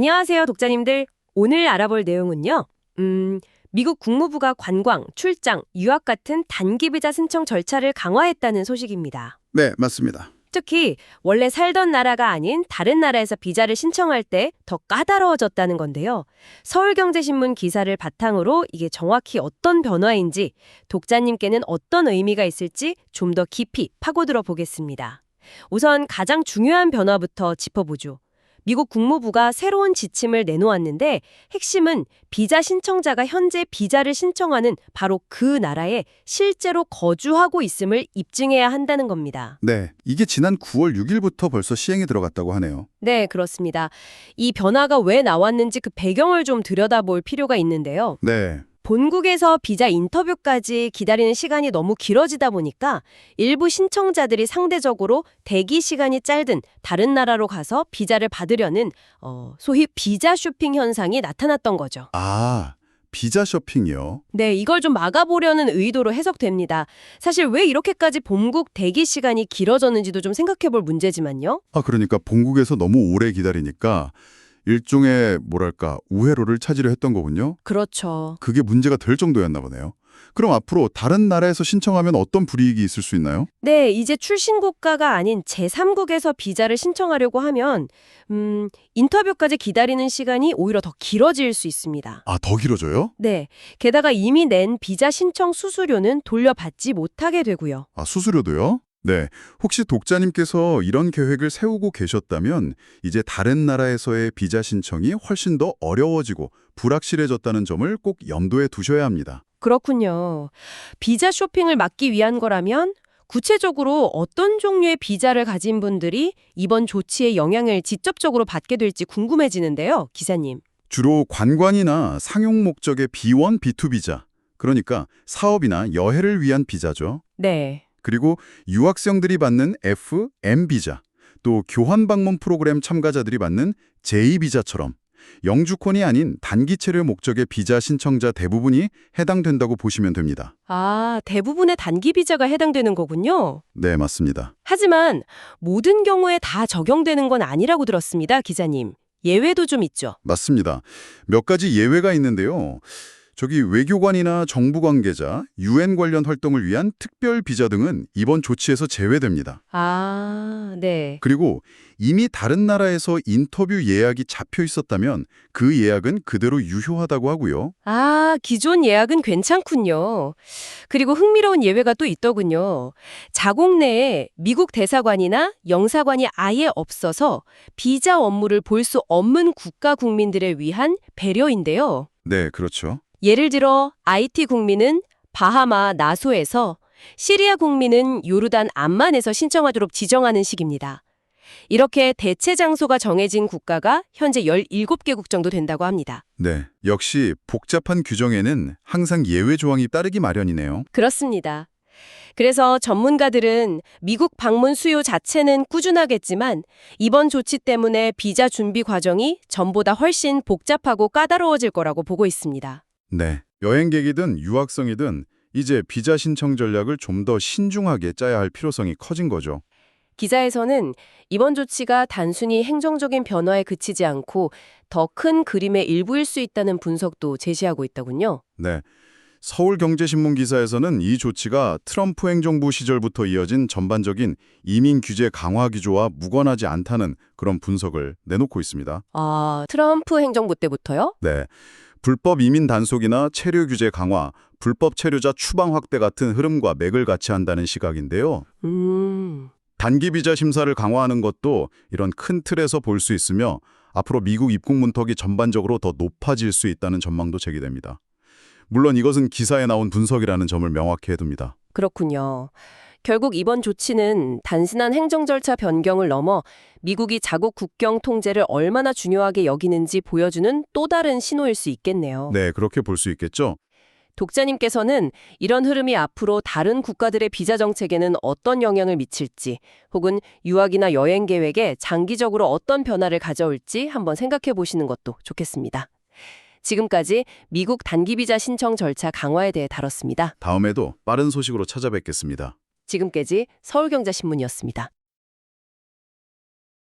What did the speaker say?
안녕하세요, 독자님들. 오늘 알아볼 내용은요. 음, 미국 국무부가 관광, 출장, 유학 같은 단기 비자 신청 절차를 강화했다는 소식입니다. 네, 맞습니다. 특히 원래 살던 나라가 아닌 다른 나라에서 비자를 신청할 때 더 까다로워졌다는 건데요. 서울경제신문 기사를 바탕으로 이게 정확히 어떤 변화인지 독자님께는 어떤 의미가 있을지 좀 더 깊이 파고들어 보겠습니다. 우선 가장 중요한 변화부터 짚어보죠. 미국 국무부가 새로운 지침을 내놓았는데 핵심은 비자 신청자가 현재 비자를 신청하는 바로 그 나라에 실제로 거주하고 있음을 입증해야 한다는 겁니다. 네, 이게 지난 9월 6일부터 벌써 시행에 들어갔다고 하네요. 네, 그렇습니다. 이 변화가 왜 나왔는지 그 배경을 좀 들여다볼 필요가 있는데요. 네, 본국에서 비자 인터뷰까지 기다리는 시간이 너무 길어지다 보니까 일부 신청자들이 상대적으로 대기 시간이 짧은 다른 나라로 가서 비자를 받으려는 어, 소위 비자 쇼핑 현상이 나타났던 거죠. 아, 비자 쇼핑이요. 네, 이걸 좀 막아보려는 의도로 해석됩니다. 사실 왜 이렇게까지 본국 대기 시간이 길어졌는지도 좀 생각해 볼 문제지만요. 아, 그러니까 본국에서 너무 오래 기다리니까 일종의 뭐랄까 우회로를 찾으려 했던 거군요. 그렇죠. 그게 문제가 될 정도였나 보네요. 그럼 앞으로 다른 나라에서 신청하면 어떤 불이익이 있을 수 있나요? 네, 이제 출신 국가가 아닌 제3국에서 비자를 신청하려고 하면 음, 인터뷰까지 기다리는 시간이 오히려 더 길어질 수 있습니다. 아, 더 길어져요? 네, 게다가 이미 낸 비자 신청 수수료는 돌려받지 못하게 되고요. 아, 수수료도요? 네. 혹시 독자님께서 이런 계획을 세우고 계셨다면 이제 다른 나라에서의 비자 신청이 훨씬 더 어려워지고 불확실해졌다는 점을 꼭 염두에 두셔야 합니다. 그렇군요. 비자 쇼핑을 막기 위한 거라면 구체적으로 어떤 종류의 비자를 가진 분들이 이번 조치의 영향을 직접적으로 받게 될지 궁금해지는데요, 기사님. 주로 관광이나 상용 목적의 B1, B2 비자, 그러니까 사업이나 여해를 위한 비자죠. 네. 그리고 유학생들이 받는 F, M 비자, 또 교환 방문 프로그램 참가자들이 받는 J 비자처럼 영주권이 아닌 단기 체류 목적의 비자 신청자 대부분이 해당된다고 보시면 됩니다. 아, 대부분의 단기 비자가 해당되는 거군요. 네, 맞습니다. 하지만 모든 경우에 다 적용되는 건 아니라고 들었습니다, 기자님. 예외도 좀 있죠. 맞습니다. 몇 가지 예외가 있는데요. 저기 외교관이나 정부 관계자, 유엔 관련 활동을 위한 특별 비자 등은 이번 조치에서 제외됩니다. 아, 네. 그리고 이미 다른 나라에서 인터뷰 예약이 잡혀 있었다면 그 예약은 그대로 유효하다고 하고요. 아, 기존 예약은 괜찮군요. 그리고 흥미로운 예외가 또 있더군요. 자국 내에 미국 대사관이나 영사관이 아예 없어서 비자 업무를 볼 수 없는 국가 국민들을 위한 배려인데요. 네, 그렇죠. 예를 들어 IT 국민은 바하마 나소에서 시리아 국민은 요르단 암만에서 신청하도록 지정하는 식입니다. 이렇게 대체 장소가 정해진 국가가 현재 17개국 정도 된다고 합니다. 네, 역시 복잡한 규정에는 항상 예외 조항이 따르기 마련이네요. 그렇습니다. 그래서 전문가들은 미국 방문 수요 자체는 꾸준하겠지만 이번 조치 때문에 비자 준비 과정이 전보다 훨씬 복잡하고 까다로워질 거라고 보고 있습니다. 네, 여행객이든 유학생이든 이제 비자 신청 전략을 좀 더 신중하게 짜야 할 필요성이 커진 거죠. 기사에서는 이번 조치가 단순히 행정적인 변화에 그치지 않고 더 큰 그림의 일부일 수 있다는 분석도 제시하고 있더군요. 네. 서울경제신문 기사에서는 이 조치가 트럼프 행정부 시절부터 이어진 전반적인 이민 규제 강화 기조와 무관하지 않다는 그런 분석을 내놓고 있습니다. 아, 트럼프 행정부 때부터요? 네. 불법 이민 단속이나 체류 규제 강화, 불법 체류자 추방 확대 같은 흐름과 맥을 같이 한다는 시각인데요. 음, 단기 비자 심사를 강화하는 것도 이런 큰 틀에서 볼 수 있으며 앞으로 미국 입국 문턱이 전반적으로 더 높아질 수 있다는 전망도 제기됩니다. 물론 이것은 기사에 나온 분석이라는 점을 명확히 해둡니다. 그렇군요. 결국 이번 조치는 단순한 행정 절차 변경을 넘어 미국이 자국 국경 통제를 얼마나 중요하게 여기는지 보여주는 또 다른 신호일 수 있겠네요. 네, 그렇게 볼 수 있겠죠. 독자님께서는 이런 흐름이 앞으로 다른 국가들의 비자 정책에는 어떤 영향을 미칠지 혹은 유학이나 여행 계획에 장기적으로 어떤 변화를 가져올지 한번 생각해 보시는 것도 좋겠습니다. 지금까지 미국 단기 비자 신청 절차 강화에 대해 다뤘습니다. 다음에도 빠른 소식으로 찾아뵙겠습니다. 지금까지 서울경제신문이었습니다.